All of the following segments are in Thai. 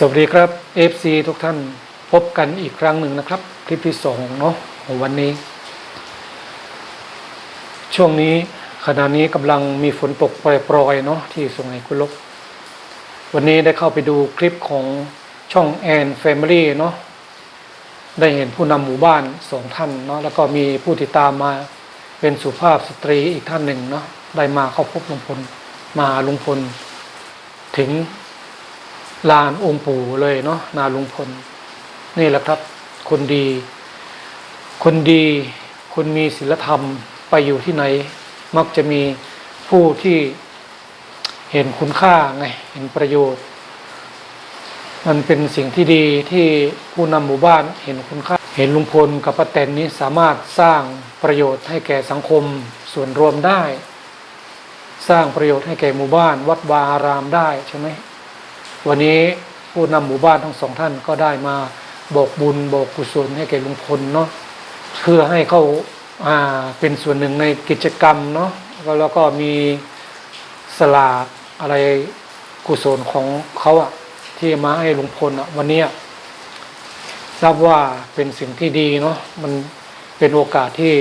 สวัสดีครับ FC ทุกท่านพบกันอีกครั้งหนึ่งนะครับ คลิปที่สองเนาะของวันนี้ ช่วงนี้ขณะนี้กำลังมีฝนตกโปรยๆเนาะที่สุไหงคุลก วันนี้ได้เข้าไปดูคลิปของช่องแอนแฟมิลี่เนาะได้เห็นผู้นำหมู่บ้านสองท่านเนาะแล้วก็มีผู้ติดตามมาเป็นสุภาพสตรีอีกท่านหนึ่งเนาะได้มาเข้าพบลุงพลมาลุงพลถึง ลานองค์ปู่เลยเนาะนาลุงพล นี่แหละครับ คนดี คนดีคนมีศีลธรรมไปอยู่ที่ไหน มักจะมีผู้ที่เห็นคุณค่าไงเห็นประโยชน์ มันเป็นสิ่งที่ดีที่ผู้นำหมู่บ้านเห็นคุณค่า เห็นลุงพลกับป้าแตนนี้สามารถสร้างประโยชน์ให้แก่สังคมส่วนรวมได้ สร้างประโยชน์ให้แก่หมู่บ้าน วัดวาอารามได้ใช่ไหม วันนี้ผู้นำหมู่บ้านทั้งสองท่านก็ได้มาบอกบุญบอกกุศลให้แก่ลุงพลเนาะเพื่อให้เขาาเป็นส่วนหนึ่งในกิจกรรมเนาะแล้วก็มีสลากอะไรกุศลของเขาอะที่มาให้ลุงพลอะวันนี้ยรับว่าเป็นสิ่งที่ดีเนาะมันเป็นโอกาสที่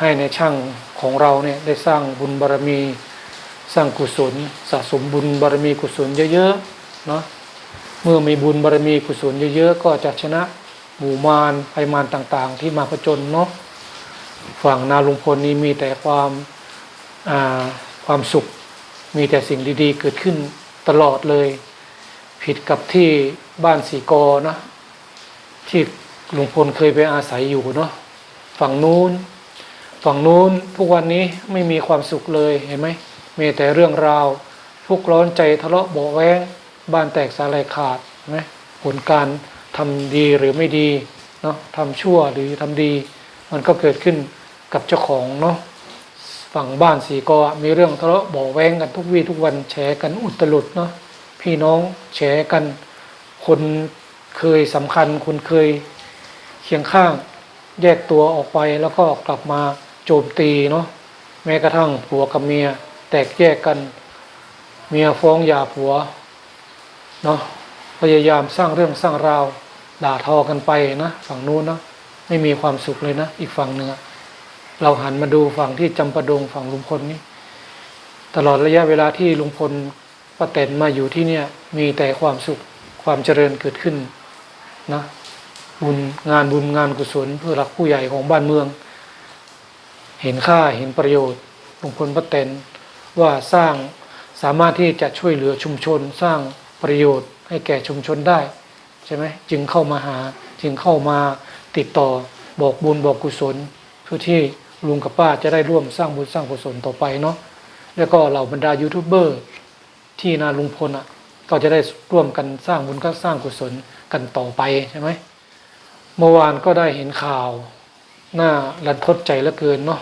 ให้ในช่างของเราเนี่ยได้สร้างบุญบารมี สร้างกุศลสะสมบุญบารมีกุศลเยอะๆ เนาะเมื่อมีบุญบารมีกุศลเยอะๆก็จะชนะหมู่มารไพมารต่างๆ ที่มาผจญเนาะฝั่งนาลุงพลนี้มีแต่ความความสุข มีแต่สิ่งดีๆ เกิดขึ้นตลอดเลย ผิดกับที่บ้านสีกอนะที่ลุงพลเคยไปอาศัยอยู่เนาะฝั่งนู้น ฝั่งนู้นทุกวันนี้ไม่มีความสุขเลยเห็นไหมมีแต่เรื่องราวทุกข์ร้อนใจทะเลาะเบาแว้ง บ้านแตกสาลายขาดนไหมผลการทำดีหรือไม่ดีเนาะทำชั่วหรือทำดี มันก็เกิดขึ้นกับเจ้าของเนาะฝั่งบ้านสีกอมีเรื่องทะเลาะเบาะแว้งกันทุกวี่ทุกวันแฉกันอุตลุดเนาะพี่น้องแฉกัน คนเคยสำคัญ คนเคยเคียงข้างแยกตัวออกไปแล้วก็กลับมาโจมตีเนาะแม้กระทั่งผัวกับเมีย แตกแยกกัน เมียฟ้องหย่าผัว เนาะพยายามสร้างเรื่องสร้างราว ด่าทอกันไปนะฝั่งนู้นเนาะไม่มีความสุขเลยนะ อีกฝั่งหนึ่งเราหันมาดูฝั่งที่จำปาดงฝั่งลุงพลนี่ตลอดระยะเวลาที่ลุงพลป้าแตนมาอยู่ที่เนี่ย มีแต่ความสุขความเจริญเกิดขึ้นนะบุญงานบุญงานกุศลเพื่อรักผู้ใหญ่ของบ้านเมือง เห็นค่าเห็นประโยชน์ลุงพลป้าแตนว่าสร้างสามารถที่จะช่วยเหลือชุมชนสร้าง ประโยชน์ให้แก่ชุมชนได้ใช่ไหมจึงเข้ามาหาจึงเข้ามาติดต่อบอกบุญบอกกุศลเพื่อที่ลุงกับป้าจะได้ร่วมสร้างบุญสร้างกุศลต่อไปเนาะแล้วก็เหล่าบรรดายูทูบเบอร์ที่นาลุงพลอะก็จะได้ร่วมกันสร้างบุญก็สร้างกุศลกันต่อไปใช่ไหมเมื่อวานก็ได้เห็นข่าวหน้ารันทดใจเหลือเกินเนาะ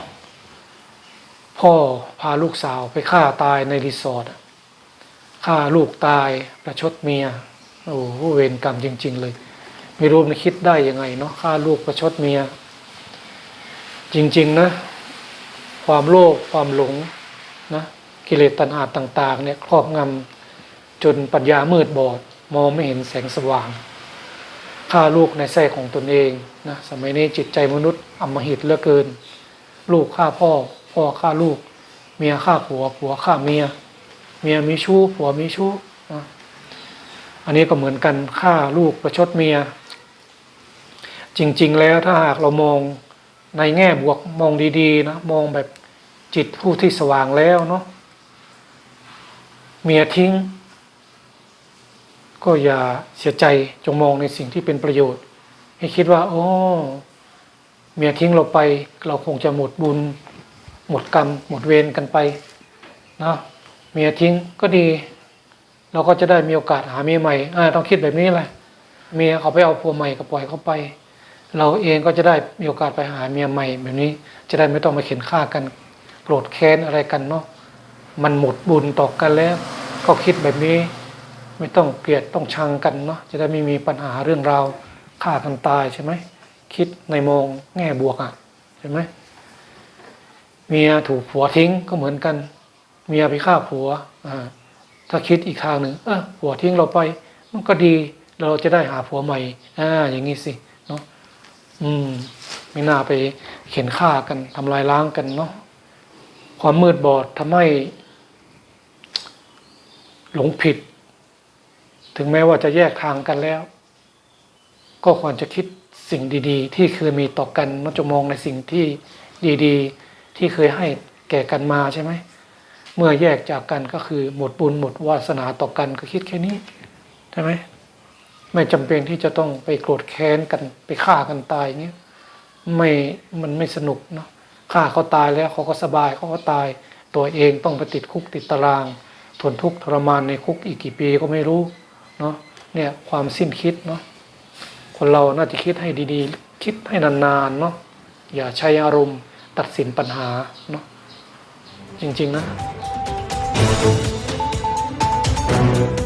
พ่อพาลูกสาวไปฆ่าตายในรีสอร์ท ฆ่าลูกตายประชดเมียโอ้โหเวรกรรมจริง ๆ เลย ไม่รู้มันคิดได้ยังไงเนาะฆ่าลูกประชดเมีย จริง ๆ นะ ความโลภความหลงนะกิเลสตัณหาต่าง ๆ เนี่ยครอบงำจนปัญญามืดบอด มองไม่เห็นแสงสว่างฆ่าลูกในไส้ของตนเองนะสมัยนี้จิตใจมนุษย์อำมหิตเหลือเกิน ลูกฆ่าพ่อ พ่อฆ่าลูก เมียฆ่าผัวผัวฆ่าเมีย เมียมีชู้ผัวมีชู้อันนี้ก็เหมือนกันฆ่าลูกประชดเมีย จริง ๆ แล้วถ้าหากเรามองในแง่บวกมองดีๆนะมองแบบจิตผู้ที่สว่างแล้วเนาะเมียทิ้ง ก็อย่าเสียใจจงมองในสิ่งที่เป็นประโยชน์ ให้คิดว่า โอ้เมียทิ้งเราไป เราคงจะหมดบุญ หมดกรรม หมดเวรกันไปนะ เมียทิ้งก็ดี เราก็จะได้มีโอกาสหาเมียใหม่อ่าต้องคิดแบบนี้แหละเมียเขาไปเอาผัวใหม่ก็ปล่อยเขาไป เราเองก็จะได้มีโอกาสไปหาเมียใหม่ แบบนี้จะได้ไม่ต้องมาเข็นฆ่ากันโกรธแค้นอะไรกันเนาะมันหมดบุญต่อกันแล้ว ก็คิดแบบนี้ ไม่ต้องเกลียดต้องชังกันเนาะจะได้ไม่มีปัญหาเรื่องราวฆ่ากันตายใช่ไหมคิดในมองแง่บวกอะใช่ไหมเมียถูกผัวทิ้งก็เหมือนกัน เมียไปฆ่าผัวถ้าคิดอีกทางหนึ่งเออผัวทิ้งเราไป มันก็ดีเราจะได้หาผัวใหม่อ่าอย่างนี้สิเนาะอืม ไม่น่าไปเข็นฆ่ากันทำลายล้างกันเนาะความมืดบอดทำให้หลงผิด ถึงแม้ว่าจะแยกทางกันแล้ว ก็ควรจะคิดสิ่งดี ๆ ที่เคยมีต่อกันเนาจะมองในสิ่งที่ดี ๆ ที่เคยให้แก่กันมาใช่ไหม เมื่อแยกจากกันก็คือหมดบุญหมดวาสนาต่อกันก็คิดแค่นี้ใช่ไหมไม่จำเป็นที่จะต้องไปโกรธแค้นกันไปฆ่ากันตายเงี้ยไม่มันไม่สนุกเนาะฆ่าเขาตายแล้วเขาก็สบายเขาก็ตาย ตัวเองต้องไปติดคุกติดตารางทนทุกข์ทรมานในคุกอีกกี่ปีก็ไม่รู้เนาะเนี่ยความสิ้นคิดเนาะคนเราน่าจะคิดให้ดีๆ คิดให้นานๆเนาะอย่าใช้อารมณ์ตัดสินปัญหาเนาะจริงๆนะ Thank you.